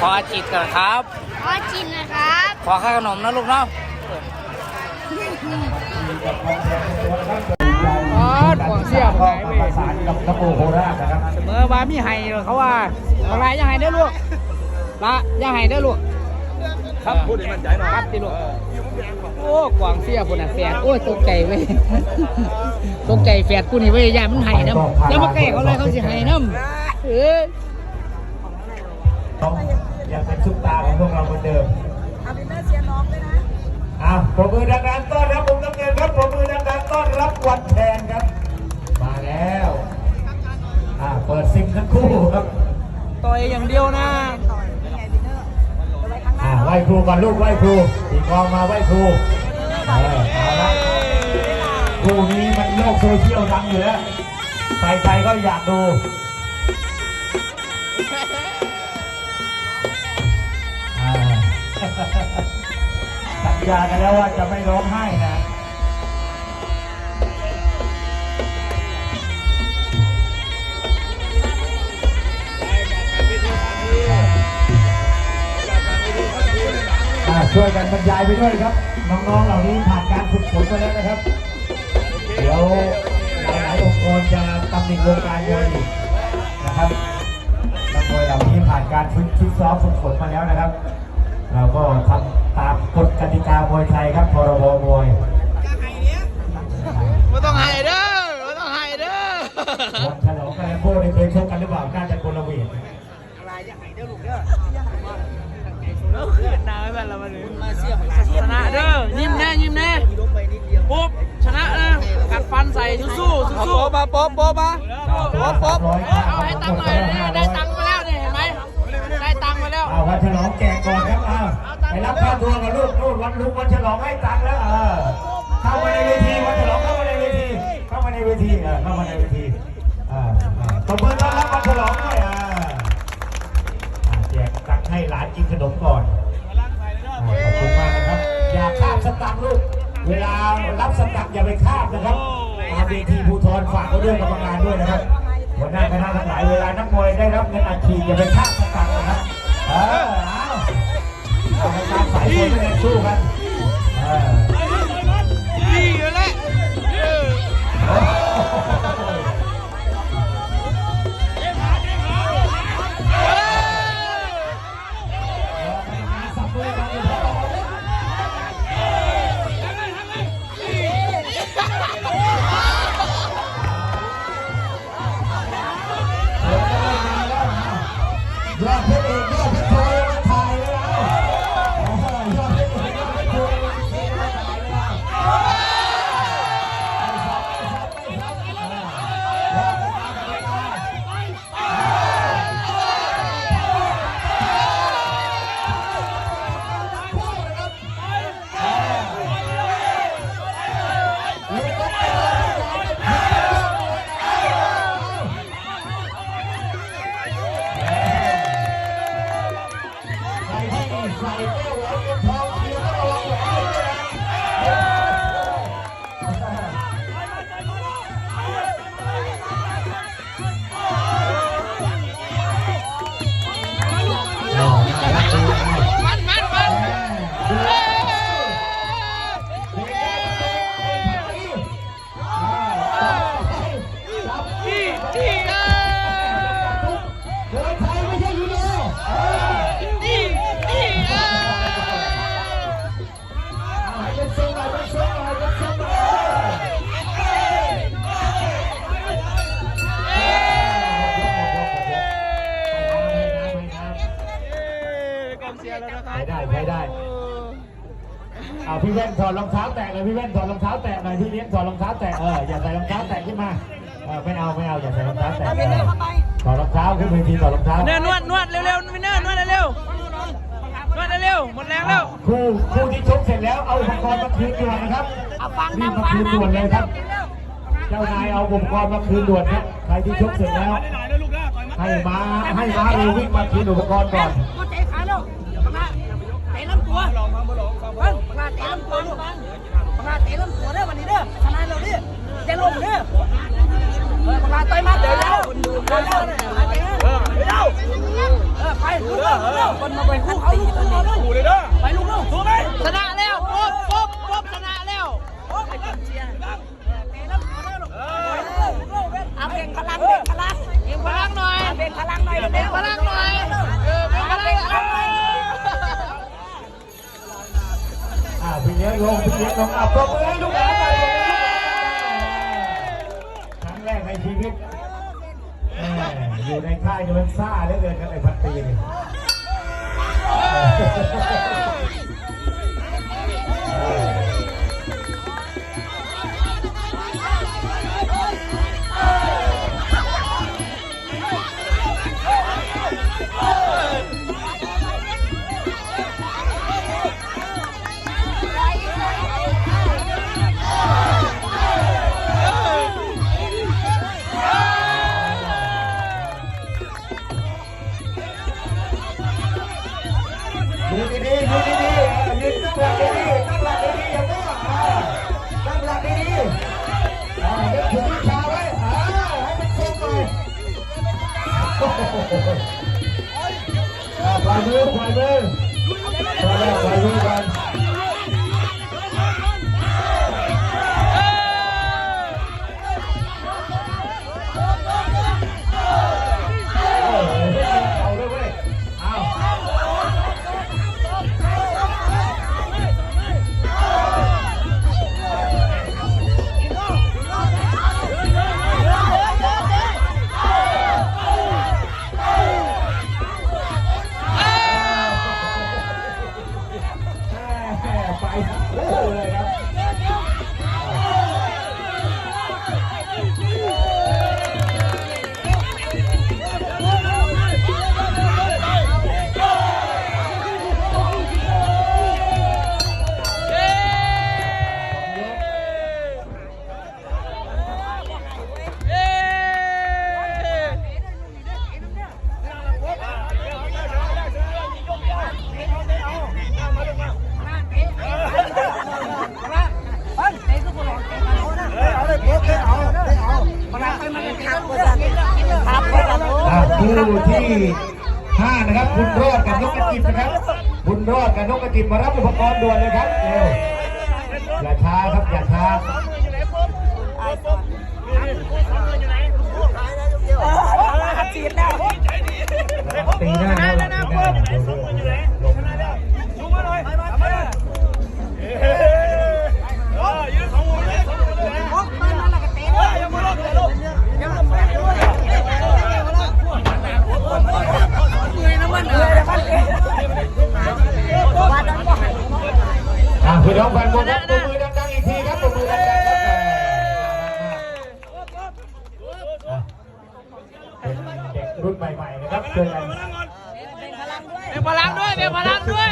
ขอจิตก่อนครับ ขอชิมนะครับ ขอค่าขนมนะลูกเนาะอ๋อกวางเสียบหายไปประสานกับนโมโคราชนะครับเสมอว่ามีไห้เหรอเขาว่าอะไรอย่าไห้เด้อลูกละอย่าไห้เด้อลูก ครับพูดให้มั่นใจหน่อยครับติลูก โอ้กวางเสียพุ่นน่ะแฝดโอ้ยตกใจเว้ยตกใจแฝดผู้นี่เว้ยย่ามันไห้น้ำแล้วมาใกล้เขาเลยเขาสิไห้น้ำเอ้ยต้อง ยังเป็นซุปตาของพวกเราเหมือนเดิมเอาดินเนอร์เชียร์น้องด้วยนะอะปรบมือดังๆต้อนรับผมน้ำเงินครับปรบมือดังๆต้อนรับวันแทนครับ มาแล้วอะเปิดซิมทั้งคู่ครับต่อยอย่างเดียวนะต่อยเป็นไงดินเนอร์เดี๋ยวไว้ข้างหน้าอะไหว้ครูก่อนลูกไหว้ครูตีกลองมาไหว้ครูเออเอาละครูนี้มันโลกโซเชียลดังอยู่แล้วใครๆก็อยากดู ญากันแล้วว่าจะไม่ร้องไห้นะ ช่วยกันบรรยายไปด้วยครับ น้องๆเหล่านี้ผ่านการฝึกฝนมาแล้วนะครับ เดี๋ยวหลายๆองค์กรจะตำหนิวงการมวยนะครับนักมวยเหล่านี้ผ่านการฝึกซ้อมฝึกฝนมาแล้วนะครับ เราก็ทำตาม กฎกติกามวยไทยครับพรบมวยไม่ต้องไห้เด้อไม่ต้องไห้เด้อวันฉลองแกรมโบ้ได้เคยชกกันหรือเปล่าน่าจะคนละเวทแล้วขึ้นหน้าไม่เป็นไรมันมาเสียชนะเด้อยิ้มแน่ยิ้มแน่ปุ๊บชนะนะกัดฟันใส่สู้ๆสู้ๆป๊บป๊บป๊บป๊บป๊บป๊บเอาให้ตังค์หน่อยได้ตังค์มาแล้วเนี่ยเห็นไหมได้ตังค์มาแล้วเอาวันฉลองแจกก่อนครับอ้าวไปรับค่าตัวกับลูกลูก วันลุงวันฉลองให้ตังค์แล้วเออเข้ามาในเวทีวันฉลองเข้ามาในเวทีเข้ามาในเวทีเออเข้ามาในเวทีอ่าตบมือต้อนรับวันฉลองด้วยอ่าอ่าแจกตังค์ให้หลานกินขนมก่อนขอบคุณมากนะครับ อย่าข้ามสตังค์ลูกเวลารับสตังค์อย่าไปข้ามนะครับตาเวทีภูทรฝากไว้ด้วยกรรมการด้วยนะครับหัวหน้าคณะทั้งหลายเวลานักมวยได้รับเงินอัดฉีดอย่าไปข้ามสตังค์นะครับเออเอา ต้องให้ตามสายคนไม่ได้สู้กันเออ ดีอยู่แล้ว ที่ เอาพี่แว่นถอดรองเท้าแตะเลยพี่แว่นถอดรองเท้าแตะหน่อยพี่เลี้ยงถอดรองเท้าแตะเอออย่าใส่รองเท้าแตะขึ้นมาเออไม่เอาไม่เอาอย่าใส่รองเท้าแตะเอาดินเนอร์เข้าไปถอดรองเท้าขึ้นเวทีถอดรองเท้าเนินนวดนวดเร็วๆวินเนอร์นวดเร็วๆนวดเร็วๆหมดแรงแล้วคู่คู่ที่ชกเสร็จแล้วเอาอุปกรณ์มาคืนด่วนนะครับเอาฟังรีนะบมาฟังคืนนะด่วนเลยครับ เจ้านายเอาอุปกรณ์มาคืนด่วนนะใครที่ชกเสร็จแล้วให้มาให้มาเร็ววิ่งมาคืนอุปกรณ์ก่อน ปังปังปังาเตะลำตัวเด้อวันนี้เด้อชนะเราดิจะลงเด้อปลาต่อยมาเดี๋ยวเดี๋ยวเดี๋ยวเดี๋ยเดี๋ไปลูกเด้อคนมาไปคู่เขาลูกเด้อไปลูกเด้อสู้ไหมชนะ ไอ้พัดตีนี่ Yeah. คู่ที่ห้านะครับ คุณรอดกับนกกระจิบนะครับ คุณรอดกับนกกระจิบมารับอุปกรณ์ด่วนเลยครับเร็วอย่าช้าครับอย่าช้าตีหน้าแล้วนะียงพลังด้วยแบ่งพลังด้วย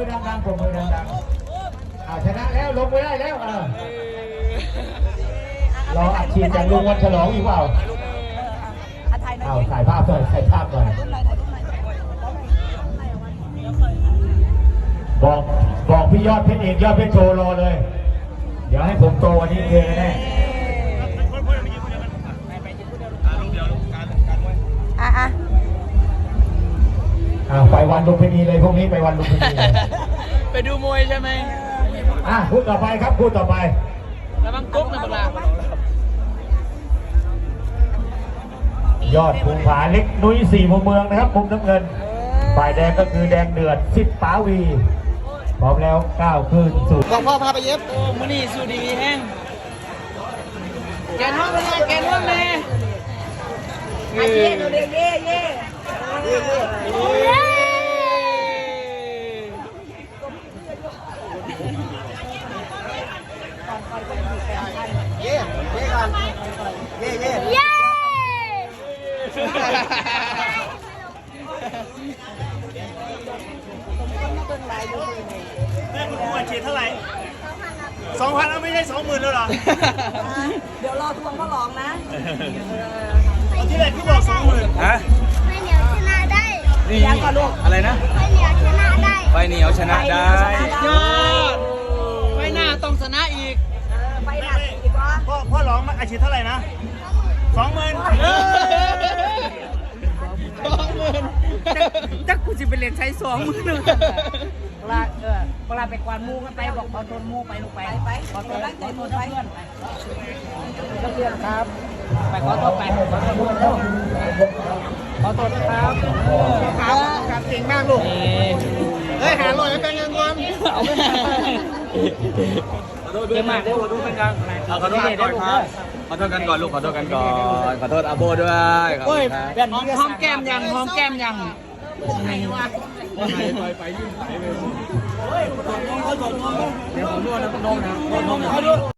อดังๆปรบมือดังๆอ่าชนะแล้วลงไปได้แล้วอ่ารออัดฉีดจากลุงวันฉลองอีกเปล่าอาไทยหน่เอาอยถ่ายภาพหน่อยถ่ายภาพหน่อยรุ่นไหนถ่ายรุ่นไหนบอกบอกพี่ยอดเพชรเอกยอดเพชรโชว์รอเลย เดี๋ยวให้ผมโตวันนี้เทแน่ ลุมพินีเลยพวกนี้ไปวันลุมพินีเลยไปดูมวยใช่ไหมอะพูดต่อไปครับพูดต่อไปแล้วบังกุ๊กนะเวลายอดภูผาเล็กนุ้ยสี่มุมเมืองนะครับมุมน้ำเงินฝ่ายแดงก็คือแดงเดือดสิบป๋าวีพร้อมแล้วก้าวขึ้นสู่บอกพ่อพาไปเย็บโอ้มือนี่สู้ดีมีแห้งแกนห้องเลยแกนห้องเลยอะเย่ดูดิเย่เย่ สองพันเอาไม่ใช่สองหมื่นแล้วเหรอเดี๋ยวรอทวงเขาหลองนะเอาที่ไหนพี่บอกสองหมื่นฮะไม่เหนียวชนะได้นี่ยังก่อนลูกอะไรนะไม่เหนียวชนะได้ไฟเหนียวชนะได้ยอดไว้หน้าต้องชนะอีกเออไปหนักอีกวะพ่อพ่อร้องมาอัดฉีดเท่าไหร่นะสองหมื่นสองหมื่น จักกูจะไปเรียนใช้สองมือหนึ่งเวลาเออเวลาไปกวาดหมูกันไปบอกขอโทษหมูไปลูกไปไปขอโทษตั้งใจโทษไปเพื่อนไปเพื่อนครับ ไปขอโทษไปขอโทษลูกเร็วขอโทษนะครับครับครับเก่งมากลูกเฮ้ยหาลอยเป็นเงินวันเอาไม่ได้เก่งมากขอโทษกันก่อนขอโทษกันก่อนครับ ขอโทษกันก่อนลูกขอโทษกันก่อน ขอโทษอาโบด้วยขอบโอ้ยคุณครับแบบหอมหอมแก้มยังหอมแก้มยังเดี๋ยวผมนวดนะคุณน้องนะ